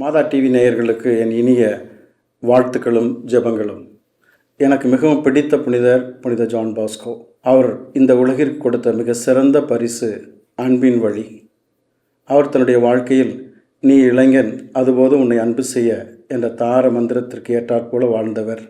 மாதா TV நேயர்களுக்கு என் இனிய வாழ்த்துக்களும் ஜெபங்களும். எனக்கு மிகவும் பிடித்த புனிதர் புனித ஜான் பாஸ்கோ. அவர் இந்த உலகிற்கு கொடுத்த மிக சிறந்த பரிசு அன்பின் வழி. அவர் தன்னுடைய வாழ்க்கையில் நீ இளைஞன் அதுபோது உன்னை அன்பு செய்ய என்ற தார மந்திரத்திற்கு ஏற்றாற்போல வாழ்ந்தவர்.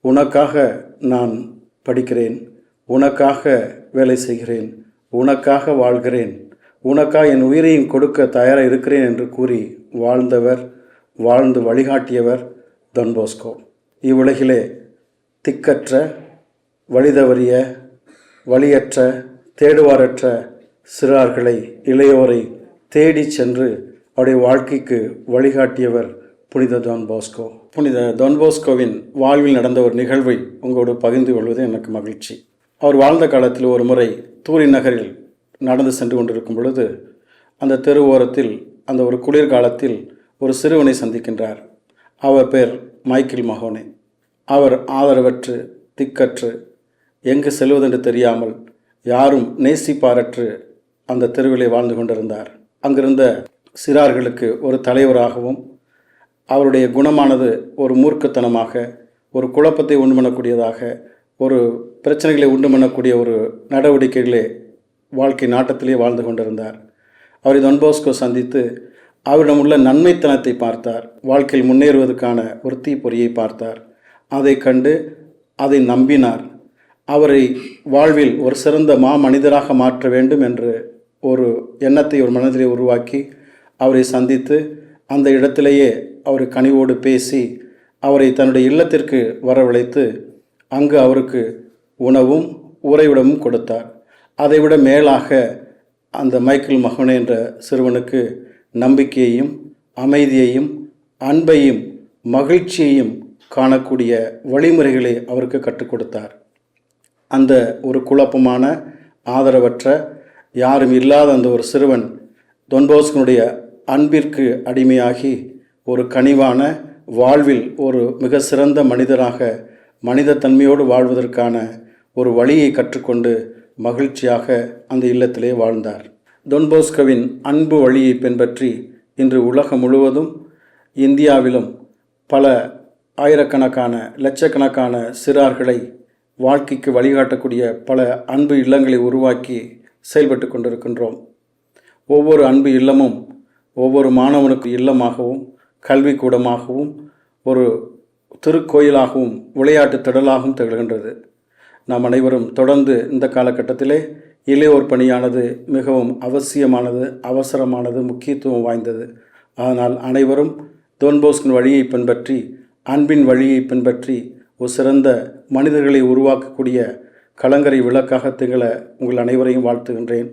உனக்காக நான் படிக்கிறேன் உனக்காக வேலை செய்கிறேன் உனக்காக வாழ்கிறேன் உனக்கா என் உயிரையும் கொடுக்க தயாராக இருக்கிறேன் என்று கூறி வாழ்ந்தவர் வாழ்ந்து வழிகாட்டியவர் தொன்போஸ்கோ இவ்வுலகிலே திக்கற்ற வழிதவறிய வழியற்ற தேடுவாரற்ற சிறார்களை இளையோரை தேடிச் சென்று அவருடைய வாழ்க்கைக்கு வழிகாட்டியவர் புனித டான் போஸ்கோ புனித டொன்போஸ்கோவின் வாழ்வில் நடந்த ஒரு நிகழ்வை உங்களோடு பகிர்ந்து கொள்வது எனக்கு மகிழ்ச்சி. அவர் வாழ்ந்த காலத்தில் ஒரு முறை தூரி நகரில் நடந்து சென்று கொண்டிருக்கும் பொழுது அந்த தெரு ஓரத்தில் அந்த ஒரு குளிர்காலத்தில் ஒரு சிறுவனை சந்திக்கின்றார். அவர் பேர் மைக்கேல் மகோனே. அவர் ஆதரவற்று திக்கற்று எங்கு செல்வதென்று தெரியாமல் யாரும் நேசிப்பாரற்று அந்த தெருவிலே வாழ்ந்து கொண்டிருந்தார். அங்கிருந்த சிறார்களுக்கு ஒரு தலைவராகவும் அவருடைய குணமானது ஒரு மூர்க்கத்தனமாக ஒரு குழப்பத்தை உண்டு பண்ணக்கூடியதாக ஒரு பிரச்சனைகளை உண்டு பண்ணக்கூடிய ஒரு நடவடிக்கைகளே வாழ்க்கை நாட்டத்திலே வாழ்ந்து கொண்டிருந்தார். அவரை தொன்போஸ்கோ சந்தித்து அவரிடம் உள்ள நன்மைத்தனத்தை பார்த்தார். வாழ்க்கையில் முன்னேறுவதற்கான ஒரு தீப்பொறியை பார்த்தார். அதை கண்டு அதை நம்பினார். அவரை வாழ்வில் ஒரு சிறந்த மா மனிதராக மாற்ற வேண்டும் என்று ஒரு எண்ணத்தை ஒரு மனதிலே உருவாக்கி அவரை சந்தித்து அந்த இடத்திலேயே அவர் கனிவோடு பேசி அவரை தன்னுடைய இல்லத்திற்கு வரவழைத்து அங்கு அவருக்கு உணவும் உறைவிடமும் கொடுத்தார். அதைவிட மேலாக அந்த மைக்கேல் மகனே என்ற சிறுவனுக்கு நம்பிக்கையையும் அமைதியையும் அன்பையும் மகிழ்ச்சியையும் காணக்கூடிய வழிமுறைகளை அவருக்கு கற்றுக் கொடுத்தார். அந்த ஒரு குழப்பமான ஆதரவற்ற யாரும் இல்லாத அந்த ஒரு சிறுவன் தொன்போஸ்கனுடைய அன்பிற்கு அடிமையாகி ஒரு கனிவான வாழ்வில் ஒரு மிக சிறந்த மனிதராக மனித தன்மையோடு வாழ்வதற்கான ஒரு வழியை கற்றுக்கொண்டு மகிழ்ச்சியாக அந்த இல்லத்திலே வாழ்ந்தார். தொன்போஸ்கவின் அன்பு வழியை பின்பற்றி இன்று உலகம் முழுவதும் இந்தியாவிலும் பல ஆயிரக்கணக்கான லட்சக்கணக்கான சிறார்களை வாழ்க்கைக்கு வழிகாட்டக்கூடிய பல அன்பு இல்லங்களை உருவாக்கி செயல்பட்டு கொண்டிருக்கின்றோம். ஒவ்வொரு அன்பு இல்லமும் ஒவ்வொரு மாணவனுக்கு இல்லமாகவும் கல்விக்கூடமாகவும் ஒரு திருக்கோயிலாகவும் விளையாட்டு திடலாகவும் திகழ்கின்றது. நாம் அனைவரும் தொடர்ந்து இந்த காலகட்டத்திலே இளையோர் பணியானது மிகவும் அவசியமானது அவசரமானது முக்கியத்துவம் வாய்ந்தது. அதனால் அனைவரும் தோன்போஸ்கின் வழியை பின்பற்றி அன்பின் வழியை பின்பற்றி ஒரு சிறந்த மனிதர்களை உருவாக்கக்கூடிய கலங்கரை விளக்காக திகழ உங்கள் அனைவரையும் வாழ்த்துகின்றேன்.